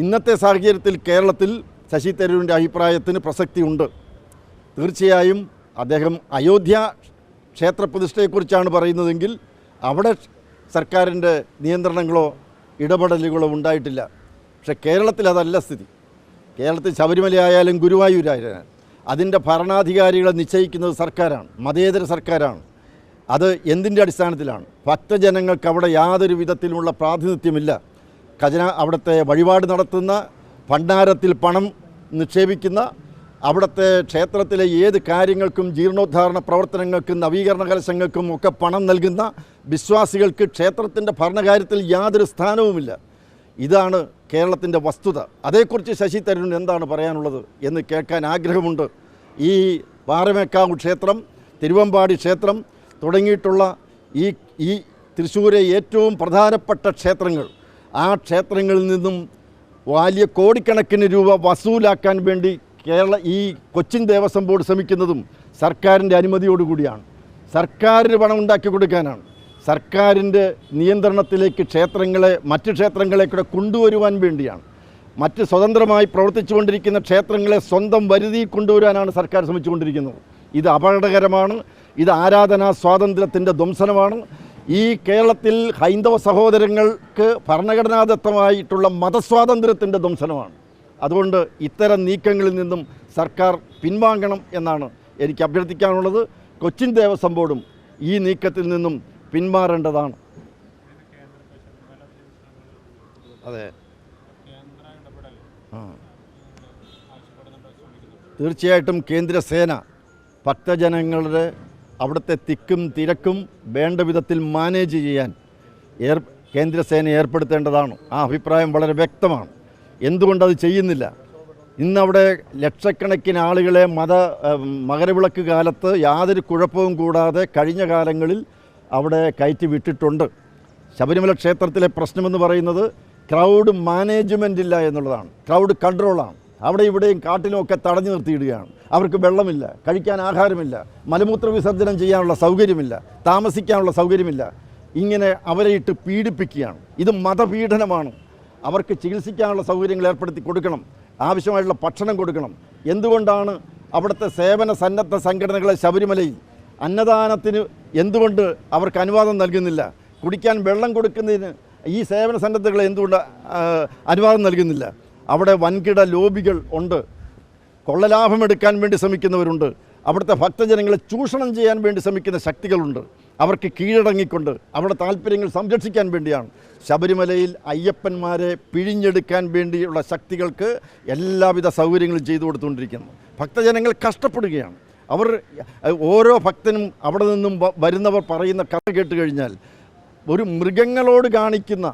ഇന്നത്തെ സാഹചര്യത്തിൽ കേരളത്തിൽ ശശി തരൂരിന്റെ അഭിപ്രായത്തിന് പ്രസക്തിയുണ്ട്. തീർച്ചയായും അദ്ദേഹം അയോധ്യ ക്ഷേത്രപ്രതിഷ്ഠയെക്കുറിച്ചാണ് പറയുന്നതെങ്കിൽ അവിടെ സർക്കാരിന്റെ നിയന്ത്രണങ്ങളോ ഇടപെടലുകളോ ഉണ്ടായിട്ടില്ല. പക്ഷേ കേരളത്തിൽ അതല്ല സ്ഥിതി. കേരളത്തിൽ ശബരിമലയായാലും ഗുരുവായൂരായാലും അതിന്റെ ഭരണാധികാരികളെ നിശ്ചയിക്കുന്നത് സർക്കാരാണ് മതേതര സർക്കാരാണ്. അത് എന്തിന്റെ അടിസ്ഥാനത്തിലാണ്? ഭക്തജനങ്ങൾക്ക് അവിടെ യാതൊരു വിധത്തിലുമുള്ള പ്രാതിനിധ്യമില്ല. ഖജന അവിടുത്തെ വഴിപാട് നടത്തുന്ന ഭണ്ഡാരത്തിൽ പണം നിക്ഷേപിക്കുന്ന അവിടുത്തെ ക്ഷേത്രത്തിലെ ഏത് കാര്യങ്ങൾക്കും ജീർണോദ്ധാരണ പ്രവർത്തനങ്ങൾക്കും നവീകരണ കലശങ്ങൾക്കും ഒക്കെ പണം നൽകുന്ന വിശ്വാസികൾക്ക് ക്ഷേത്രത്തിന്റെ ഭരണകാര്യത്തിൽ യാതൊരു സ്ഥാനവുമില്ല. ഇതാണ് കേരളത്തിന്റെ വസ്തുത. അതേക്കുറിച്ച് ശശി തരൂരിന് എന്താണ് പറയാനുള്ളത് എന്ന് കേൾക്കാൻ ആഗ്രഹമുണ്ട്. ഈ പാറമേക്കാവ് ക്ഷേത്രം തിരുവമ്പാടി ക്ഷേത്രം തുടങ്ങിയിട്ടുള്ള ഈ ഈ തൃശ്ശൂരെ ഏറ്റവും പ്രധാനപ്പെട്ട ക്ഷേത്രങ്ങൾ ആ ക്ഷേത്രങ്ങളിൽ നിന്നും വലിയ കോടിക്കണക്കിന് രൂപ വസൂലാക്കാൻ വേണ്ടി കേരള ഈ കൊച്ചിൻ ദേവസ്വം ബോർഡ് ശ്രമിക്കുന്നതും സർക്കാരിന്റെ അനുമതിയോടുകൂടിയാണ് സർക്കാരിന് പണം ഉണ്ടാക്കി കൊടുക്കാനാണ്. സർക്കാരിന്റെ നിയന്ത്രണത്തിലേക്ക് ക്ഷേത്രങ്ങളെ മറ്റ് ക്ഷേത്രങ്ങളെ കൂടെ കൊണ്ടുവരുവാൻ വേണ്ടിയാണ്. മറ്റ് സ്വതന്ത്രമായി പ്രവർത്തിച്ചുകൊണ്ടിരിക്കുന്ന ക്ഷേത്രങ്ങളെ സ്വന്തം വരുതിയിൽ കൊണ്ടുവരാനാണ് സർക്കാർ ശ്രമിച്ചുകൊണ്ടിരിക്കുന്നത് ഇത് അപകടകരമാണ്. ഇത് ആരാധനാ സ്വാതന്ത്ര്യത്തിന്റെ ധ്വംസനമാണ്. ഈ കേരളത്തിൽ ഹൈന്ദവ സഹോദരങ്ങൾക്ക് ഭരണഘടനാദത്തമായിട്ടുള്ള മതസ്വാതന്ത്ര്യത്തിന്റെ ദംശനമാണ് അതുകൊണ്ട് ഇത്തരം നീക്കങ്ങളിൽ നിന്നും സർക്കാർ പിൻവാങ്ങണം എന്നാണ് എനിക്ക് അഭ്യർത്ഥിക്കാനുള്ളത്. കൊച്ചിൻ ദേവസ്വം ബോർഡും ഈ നീക്കത്തിൽ നിന്നും പിന്മാറേണ്ടതാണ്. അതെ. തീർച്ചയായിട്ടും കേന്ദ്രസേന ഭക്തജനങ്ങളുടെ അവിടുത്തെ തിക്കും തിരക്കും വേണ്ട വിധത്തിൽ മാനേജ് ചെയ്യാൻ ഏർ കേന്ദ്രസേന ഏർപ്പെടുത്തേണ്ടതാണ്. ആ അഭിപ്രായം വളരെ വ്യക്തമാണ്. എന്തുകൊണ്ടത് ചെയ്യുന്നില്ല? ഇന്നവിടെ ലക്ഷക്കണക്കിന് ആളുകളെ മത മകരവിളക്ക് കാലത്ത് യാതൊരു കുഴപ്പവും കൂടാതെ കഴിഞ്ഞ കാലങ്ങളിൽ അവിടെ കയറ്റി വിട്ടിട്ടുണ്ട്. ശബരിമല ക്ഷേത്രത്തിലെ പ്രശ്നമെന്ന് പറയുന്നത് ക്രൗഡ് മാനേജ്മെന്റ് ഇല്ല എന്നുള്ളതാണ്. ക്രൗഡ് കൺട്രോളാണ് അവിടെ ഇവിടെയും കാട്ടിലുമൊക്കെ തടഞ്ഞു നിർത്തിയിടുകയാണ്. അവർക്ക് വെള്ളമില്ല കഴിക്കാൻ ആഹാരമില്ല മലമൂത്ര വിസർജനം ചെയ്യാനുള്ള സൗകര്യമില്ല താമസിക്കാനുള്ള സൗകര്യമില്ല. ഇങ്ങനെ അവരെ ഇട്ട് പീഡിപ്പിക്കുകയാണ്. ഇത് മതപീഡനമാണ്. അവർക്ക് ചികിത്സിക്കാനുള്ള സൗകര്യങ്ങൾ ഏർപ്പെടുത്തി കൊടുക്കണം. ആവശ്യമായിട്ടുള്ള ഭക്ഷണം കൊടുക്കണം. എന്തുകൊണ്ടാണ് അവിടുത്തെ സേവന സന്നദ്ധ സംഘടനകളെ ശബരിമലയിൽ അന്നദാനത്തിന് എന്തുകൊണ്ട് അവർക്ക് അനുവാദം നൽകുന്നില്ല? കുടിക്കാൻ വെള്ളം കൊടുക്കുന്നതിന് ഈ സേവന സന്നദ്ധകളെ എന്തുകൊണ്ട് അനുവാദം നൽകുന്നില്ല? അവിടെ വൻകിട ലോബികൾ ഉണ്ട്. കൊള്ളലാഭമെടുക്കാൻ വേണ്ടി ശ്രമിക്കുന്നവരുണ്ട്. അവിടുത്തെ ഭക്തജനങ്ങളെ ചൂഷണം ചെയ്യാൻ വേണ്ടി ശ്രമിക്കുന്ന ശക്തികളുണ്ട്. അവർക്ക് കീഴടങ്ങിക്കൊണ്ട് അവരുടെ താല്പര്യങ്ങൾ സംരക്ഷിക്കാൻ വേണ്ടിയാണ്. ശബരിമലയിൽ അയ്യപ്പന്മാരെ പിഴിഞ്ഞെടുക്കാൻ വേണ്ടിയുള്ള ശക്തികൾക്ക് എല്ലാവിധ സൗകര്യങ്ങളും ചെയ്തു കൊടുത്തുകൊണ്ടിരിക്കുന്നു. ഭക്തജനങ്ങൾ കഷ്ടപ്പെടുകയാണ്. അവർ ഓരോ ഭക്തനും അവിടെ നിന്നും വരുന്നവർ പറയുന്ന കഥ കേട്ട് കഴിഞ്ഞാൽ ഒരു മൃഗങ്ങളോട് കാണിക്കുന്ന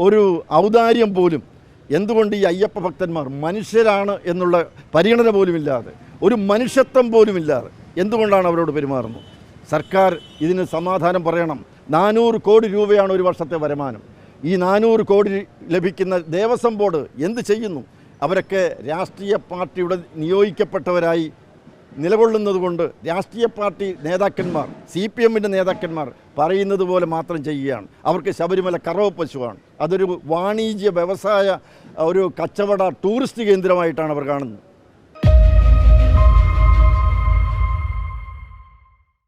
ഒരു ഔദാര്യം പോലും എന്തുകൊണ്ട് ഈ അയ്യപ്പ ഭക്തന്മാർ മനുഷ്യരാണ് എന്നുള്ള പരിഗണന പോലുമില്ലാതെ ഒരു മനുഷ്യത്വം പോലുമില്ലാതെ എന്തുകൊണ്ടാണ് അവരോട് പെരുമാറുന്നത്? സർക്കാർ ഇതിന് സമാധാനം പറയണം. നാനൂറ് കോടി രൂപയാണ് ഒരു വർഷത്തെ വരുമാനം. ഈ നാനൂറ് കോടി ലഭിക്കുന്ന ദേവസ്വം ബോർഡ് എന്ത് ചെയ്യുന്നു? അവരൊക്കെ രാഷ്ട്രീയ പാർട്ടിയുടെ നിയോഗിക്കപ്പെട്ടവരായി നിലകൊള്ളുന്നത് കൊണ്ട് രാഷ്ട്രീയ പാർട്ടി നേതാക്കന്മാർ സി പി എമ്മിന്റെ നേതാക്കന്മാർ പറയുന്നത് പോലെ മാത്രം ചെയ്യുകയാണ്. അവർക്ക് ശബരിമല കറവ് പശുവാണ് അതൊരു വാണിജ്യ വ്യവസായ ഒരു കച്ചവട ടൂറിസ്റ്റ് കേന്ദ്രമായിട്ടാണ് അവർ കാണുന്നത്.